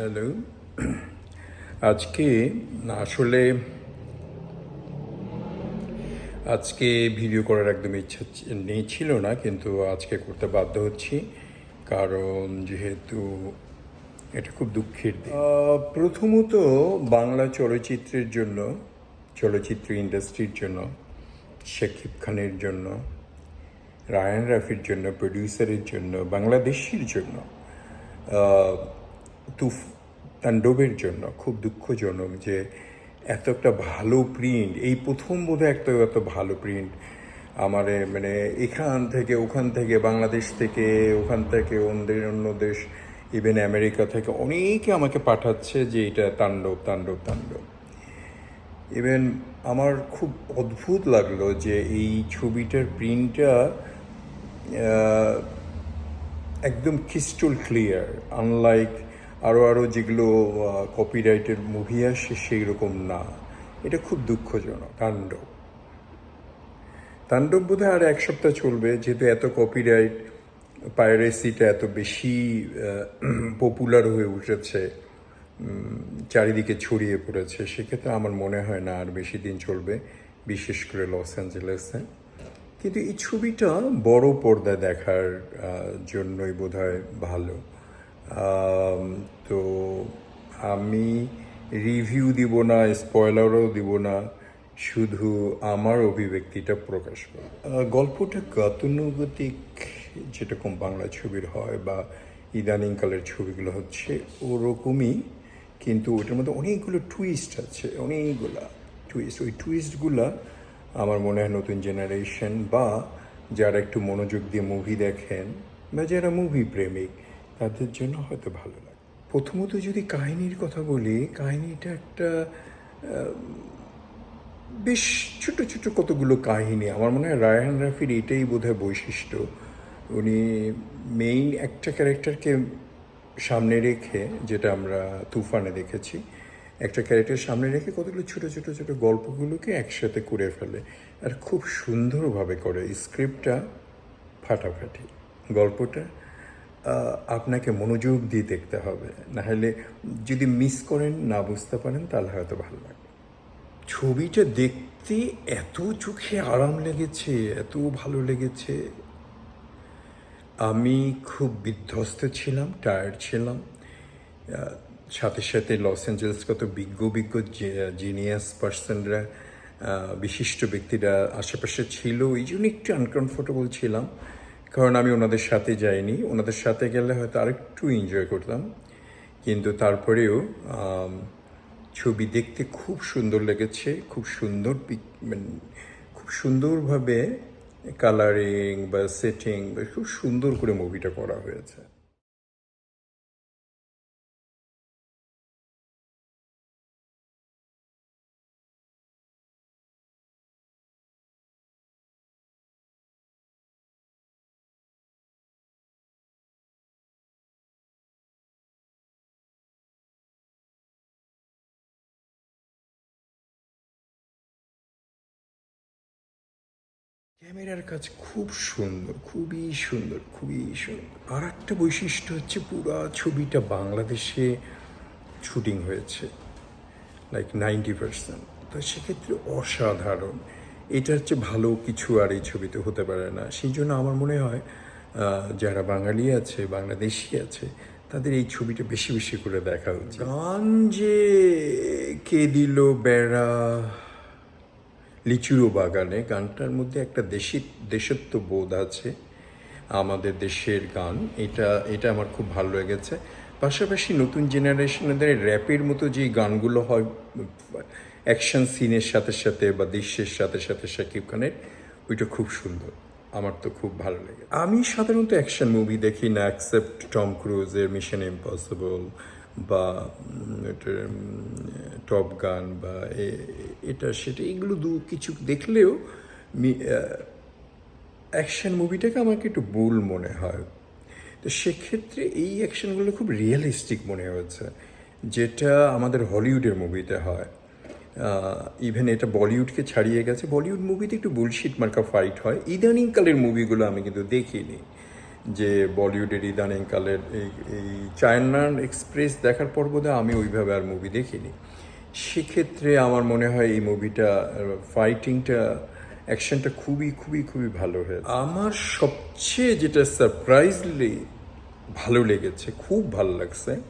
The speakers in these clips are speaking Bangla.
হ্যালো। আজকে আসলে আজকে ভিডিও করার একদম ইচ্ছা নেই ছিল না, কিন্তু আজকে করতে বাধ্য হচ্ছি। কারণ যেহেতু এটা খুব দুঃখের প্রথমত বাংলা চলচ্চিত্রের জন্য, চলচ্চিত্র ইন্ডাস্ট্রির জন্য, শাকিব খানের জন্য, রায়ান রাফির জন্য প্রডিউসারের জন্য, বাংলাদেশের জন্য তুফ তাণ্ডবের জন্য খুব দুঃখজনক যে এত একটা ভালো প্রিন্ট এই প্রথম বোধহয় একটা এত ভালো প্রিন্ট আমার মানে এখান থেকে, ওখান থেকে, বাংলাদেশ থেকে, ওখান থেকে অন্য অন্য দেশ ইভেন আমেরিকা থেকে অনেকে আমাকে পাঠাচ্ছে যে এটা তাণ্ডব তাণ্ডব তাণ্ডব। ইভেন আমার খুব অদ্ভুত লাগল যে এই ছবিটার প্রিন্টটা একদম ক্রিস্টাল ক্লিয়ার আনলাইক আরও আরও যেগুলো কপিরাইটের মুভি আসে সেই রকম না। এটা খুব দুঃখজনক তাণ্ডব। তাণ্ডব বোধহয় আর এক সপ্তাহ চলবে যেহেতু এত কপিরাইট পাইরেসিটা এত বেশি পপুলার হয়ে উঠেছে চারিদিকে ছড়িয়ে পড়েছে সেক্ষেত্রে আমার মনে হয় না আর বেশি দিন চলবে বিশেষ করে লস অ্যাঞ্জেলেসে। কিন্তু এই ছবিটা বড় পর্দায় দেখার জন্যই বোধহয় ভালো। আম, তো আমি রিভিউ দিব না স্পয়লারও দিব না শুধু আমার অভিব্যক্তিটা প্রকাশ করি আহ, গল্পটা গতানুগতিক যেরকম বাংলা ছবির হয় বা ইদানিংকালের ছবিগুলো হচ্ছে ওরকমই কিন্তু ওটার মধ্যে অনেকগুলো টুইস্ট আছে অনেকগুলা টুইস্ট ওই টুইস্টগুলা আমার মনে হয় নতুন জেনারেশন বা যারা একটু মনোযোগ দিয়ে মুভি দেখেন বা যারা মুভি প্রেমিক তাদের জন্য হয়তো ভালো লাগে। প্রথমত যদি কাহিনীর কথা বলি, কাহিনীটা একটা বেশ ছোট ছোট কতগুলো কাহিনী। আমার মনে হয় রায়হান রাফির এটাই বোধহয় বৈশিষ্ট্য। উনি মেইন একটা ক্যারেক্টারকে সামনে রেখে, যেটা আমরা তুফানে দেখেছি, একটা ক্যারেক্টার সামনে রেখে কতগুলো ছোট ছোট ছোট গল্পগুলোকে একসাথে করে ফেলে আর খুব সুন্দরভাবে করে। স্ক্রিপ্টটা ফাটাফাটি। গল্পটা আপনাকে মনোযোগ দিয়ে দেখতে হবে। নাহলে যদি মিস করেন, না বুঝতে পারেন, তাহলে হয়তো ভালো লাগবে। ছবিটা দেখতে এত চোখে আরাম লেগেছে, এত ভালো লেগেছে। আমি খুব বিধ্বস্ত ছিলাম টায়ার্ড ছিলাম। সাথে সাথে লস অ্যাঞ্জেলেস কত বিজ্ঞ বিজ্ঞ জিনিয়াস পার্সনরা বিশিষ্ট ব্যক্তিরা আশেপাশে ছিল। এই জন্য একটু আনকমফোর্টেবল ছিলাম। কারণ আমি ওনাদের সাথে যাইনি। ওনাদের সাথে গেলে হয়তো আরেকটু এনজয় করতাম। কিন্তু তারপরেও ছবি দেখতে খুব সুন্দর লেগেছে। খুব সুন্দর পিক মানে খুব সুন্দরভাবে কালারিং বা সেটিং বা খুব সুন্দর করে মুভিটা করা হয়েছে। ক্যামেরার কাজ খুব সুন্দর, খুবই সুন্দর খুবই সুন্দর। আর একটা বৈশিষ্ট্য হচ্ছে পুরো ছবিটা বাংলাদেশে শুটিং হয়েছে লাইক নাইনটি পার্সেন্ট তো সেক্ষেত্রে অসাধারণ। এটা হচ্ছে ভালো কিছু আর এই ছবিতে হতে পারে না। সেই জন্য আমার মনে হয় যারা বাঙালি আছে, বাংলাদেশি আছে, তাদের এই ছবিটা বেশি বেশি করে দেখা উচিত। গান যে কে দিল বেড়া? লিচুরো বাগানে, গানটার মধ্যে একটা দেশি, দেশত্ব বোধ আছে আমাদের দেশের গান। এটা এটা আমার খুব ভালো লেগেছে। পাশাপাশি নতুন জেনারেশনদের র্যাপের মতো যে গানগুলো হয়, অ্যাকশন সিনের সাথে সাথে বা দৃশ্যের সাথে সাথে শাকিব খানের, ওইটা খুব সুন্দর। আমার তো খুব ভালো লাগে আমি সাধারণত অ্যাকশন মুভি দেখি না অ্যাকসেপ্ট টম ক্রুজের মিশন ইম্পসিবল বা টপ গান বা এটা, সেটা, এগুলো দু কিছু দেখলেও অ্যাকশন মুভিটাকে আমাকে একটু ভুল মনে হয়। তো সেক্ষেত্রে এই অ্যাকশনগুলো খুব রিয়েলিস্টিক মনে হয়েছে, যেটা আমাদের হলিউডের মুভিতে হয়। ইভেন এটা বলিউডকে ছাড়িয়ে গেছে। বলিউড মুভিতে একটু বুলশিট মার্কা ফাইট হয়। ইদানিংকালের মুভিগুলো আমি কিন্তু দেখিনি, যে বলিউডের ইদানিংকালের এই এই চায়নার এক্সপ্রেস দেখার পর বোধহয় আমি ওইভাবে আর মুভি দেখিনি। সেক্ষেত্রে আমার মনে হয় এই মুভিটা ফাইটিংটা অ্যাকশনটা খুবই খুবই খুবই ভালো হয়েছে। আমার সবচেয়ে যেটা সারপ্রাইজলি ভালো লেগেছে, খুব ভালো লাগছে,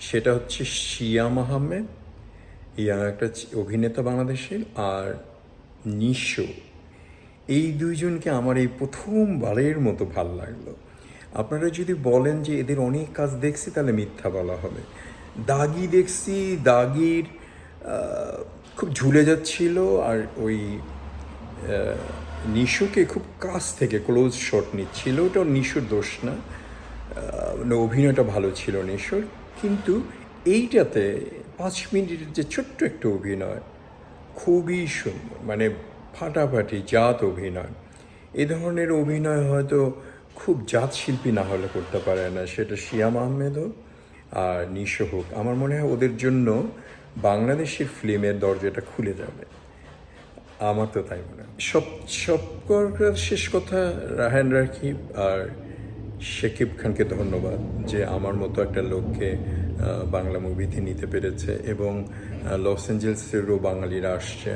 সেটা হচ্ছে শিয়াম আহমেদ ইয়াং একটা অভিনেতা বাংলাদেশের আর নিশো। এই দুইজনকে আমার এই প্রথমবারের মতো ভালো লাগল। আপনারা যদি বলেন যে এদের অনেক কাজ দেখছি, তাহলে মিথ্যা বলা হবে। দাগি দেখছি, দাগির খুব ঝুলে যাচ্ছিল আর ওই নিশুকে খুব কাছ থেকে ক্লোজ শট নিচ্ছিল। ওটা নিশুর দোষ না। মানে অভিনয়টা ভালো ছিল নিশুর। কিন্তু এইটাতে পাঁচ মিনিটের যে ছোট্ট একটা অভিনয়, খুবই সুন্দর মানে ফাটাফাটি জাত অভিনয়। এ ধরনের অভিনয় হয়তো খুব জাত শিল্পী না হলে করতে পারে না, সেটা শিয়াম আহমেদ হোক আর নিশো হোক। আমার মনে হয় ওদের জন্য বাংলাদেশের ফিল্মের দরজাটা খুলে যাবে। আমার তো তাই মনে হয়। সব সব করার শেষ কথা রাহান রাকিব আর শেকিব খানকে ধন্যবাদ যে আমার মতো একটা লোককে বাংলা মুভিতে নিতে পেরেছে এবং লস অ্যাঞ্জেলসেরও বাঙালিরা আসছে।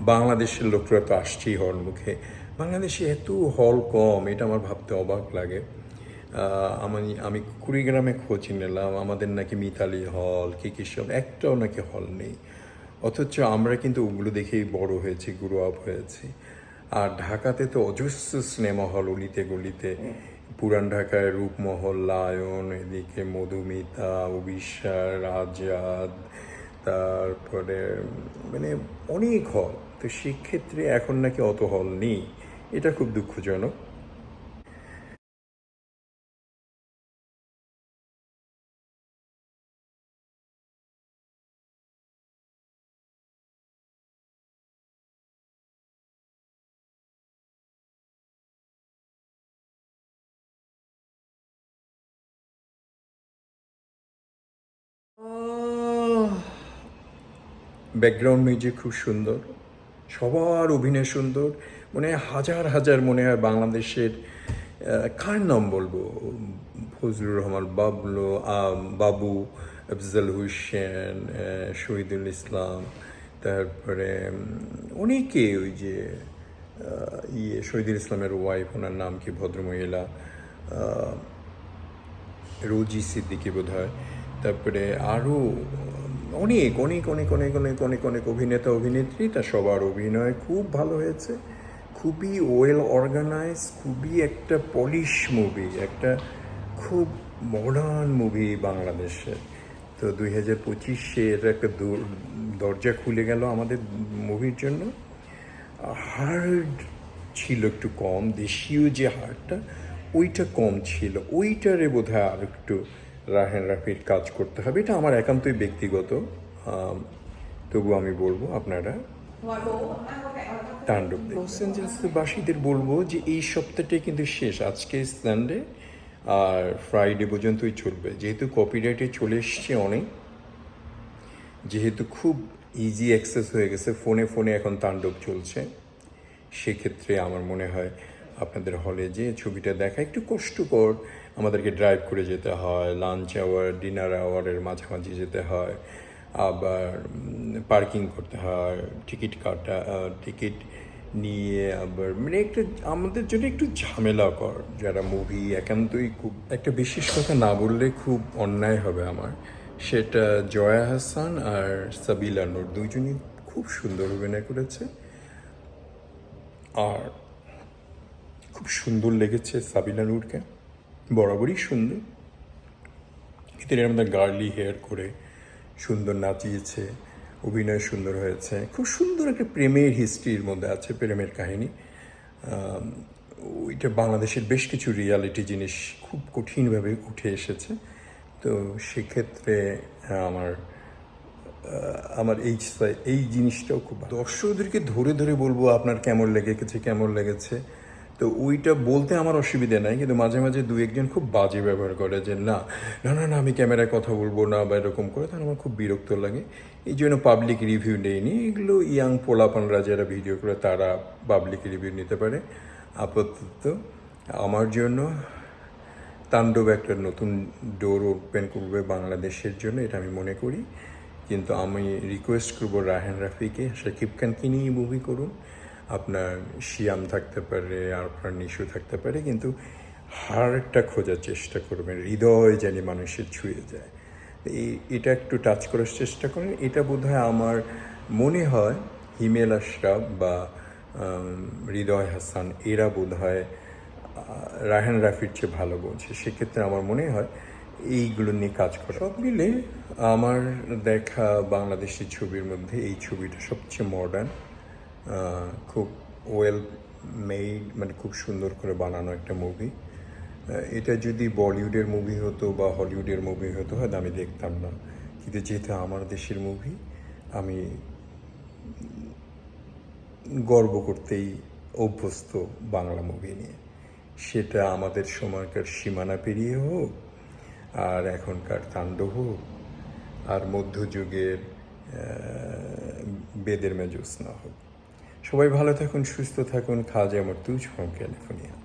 বাংলাদেশের লোকরা তো আসছেই হল মুখে বাংলাদেশে এত হল কম, এটা আমার ভাবতে অবাক লাগে। আমি আমি কুড়িগ্রামে খোঁজ নিলাম, আমাদের নাকি মিতালি হল, কি কি সব, একটাও নাকি হল নেই। অথচ আমরা কিন্তু ওগুলো দেখেই বড় হয়েছি গ্রো আপ হয়েছি। আর ঢাকাতে তো অজস্র সিনেমা হল অলিতে গলিতে। পুরান ঢাকায় রূপমহল, লায়ন, এদিকে মধুমিতা অবিশ্বাস রাজাদ তারপরে মানে অনেক হল। তো সেক্ষেত্রে এখন নাকি অত হল নেই। এটা খুব দুঃখজনক। ব্যাকগ্রাউন্ড মিউজিক খুব সুন্দর, সবার অভিনয় সুন্দর, মনে হাজার হাজার মনে হয় বাংলাদেশের কার নাম বলব? ফজলুর রহমান, বাবলু বাবু, আফজাল হুসেন শহীদুল ইসলাম, তারপরে অনেকে ওই যে ইয়ে শহীদুল ইসলামের ওয়াইফ ওনার নাম কি? ভদ্রমহিলা রোজি সিদ্দিকি বোধ হয় তারপরে আরও অনেক অনেক অনেক অনেক অনেক অনেক অনেক অভিনেতা, অভিনেত্রী তা সবার অভিনয় খুব ভালো হয়েছে। খুবই ওয়েল অর্গানাইজ খুবই একটা পলিশ মুভি একটা খুব মডার্ন মুভি বাংলাদেশের তো দুই হাজার পঁচিশে এটা একটা দর- দরজা খুলে গেল আমাদের মুভির জন্য। হার্ড ছিল একটু কম, দেশীয় যে হারটা ওইটা কম ছিল। ওইটারে বোধ হয় আর একটু রাহেন রাফির কাজ করতে হবে। এটা আমার একান্তই ব্যক্তিগত। তবু আমি বলব আপনারা তাণ্ডব লস অ্যাঞ্জেলসবাসীদের বলব যে এই সপ্তাহটাই কিন্তু শেষ। আজকে সানডে আর ফ্রাইডে পর্যন্তই চলবে। যেহেতু কপিরাইটে চলে এসছে অনেক যেহেতু খুব ইজি অ্যাক্সেস হয়ে গেছে ফোনে ফোনে এখন তাণ্ডব চলছে সেক্ষেত্রে আমার মনে হয় আপনাদের হলে যে ছবিটা দেখা একটু কষ্টকর আমাদেরকে ড্রাইভ করে যেতে হয় লাঞ্চ আওয়ার ডিনার আওয়ারের মাঝামাঝি যেতে হয়, আবার পার্কিং করতে হয় টিকিট কাটা টিকিট নিয়ে আবার মানে একটু, আমাদের জন্য একটু ঝামেলাকর, যারা মুভি একান্তই খুব, একটা বিশেষ কথা না বললে খুব অন্যায় হবে আমার। সেটা জয়া হাসান আর সাবিলা নূর দুইজনই খুব সুন্দর অভিনয় করেছে। আর খুব সুন্দর লেগেছে সাবিলা নূরকে। বরাবরই সুন্দর। এদের আমাদের গার্লি হেয়ার করে সুন্দর নাচিয়েছে, অভিনয় সুন্দর হয়েছে। খুব সুন্দর একটা প্রেমের হিস্ট্রির মধ্যে আছে, প্রেমের কাহিনী। ওইটা বাংলাদেশের বেশ কিছু রিয়ালিটি জিনিস খুব কঠিনভাবে উঠে এসেছে। তো সেক্ষেত্রে আমার আমার এই এই জিনিসটাও খুব। দর্শকদেরকে ধরে ধরে বলব আপনার কেমন লেগেছে কেমন লেগেছে? তো ওইটা বলতে আমার অসুবিধা নাই, কিন্তু মাঝে মাঝে দু একজন খুব বাজে ব্যবহার করে যে, না না না আমি ক্যামেরায় কথা বলব না বা এরকম করে তাহলে আমার খুব বিরক্ত লাগে। এই জন্য পাবলিক রিভিউ নেইনি। এগুলো ইয়াং পোলাপানরা যারা ভিডিও করে, তারা পাবলিক রিভিউ নিতে পারে। আপাতত আমার জন্য তাণ্ডব একটা নতুন ডোর ওপেন করবে বাংলাদেশের জন্য, এটা আমি মনে করি। কিন্তু আমি রিকোয়েস্ট করব রাহেন রাফিকে শাকিব খানকে নিয়ে মুভি করুন আপনার শিয়াম থাকতে পারে আর আপনার নিশু থাকতে পারে কিন্তু হার্টটা খোঁজার চেষ্টা করবেন হৃদয় যেন মানুষের ছুঁয়ে যায়। এই এটা একটু টাচ করার চেষ্টা করেন। এটা বোধহয় আমার মনে হয় হিমেল আশরাফ বা হৃদয় হাসান এরা বোধহয় আহ, রায়হান রাফির চেয়ে ভালো বলছে। সেক্ষেত্রে আমার মনে হয় এইগুলো নিয়ে কাজ করা। সব মিলে আমার দেখা বাংলাদেশি ছবির মধ্যে এই ছবিটা সবচেয়ে মডার্ন খুব ওয়েল মেড মানে খুব সুন্দর করে বানানো একটা মুভি এটা যদি বলিউডের মুভি হতো বা হলিউডের মুভি হতো, হয়তো আমি দেখতাম না। কিন্তু যেহেতু আমার দেশের মুভি আমি গর্ব করতেই অভ্যস্ত বাংলা মুভি নিয়ে। সেটা আমাদের সময়কার সীমানা পেরিয়ে হোক, আর এখনকার তাণ্ডব হোক, আর মধ্যযুগের বেদের মেজুস না হোক। সবাই ভালো থাকুন সুস্থ থাকুন খাজা আমার তুজ হোম ক্যালিফোর্নিয়া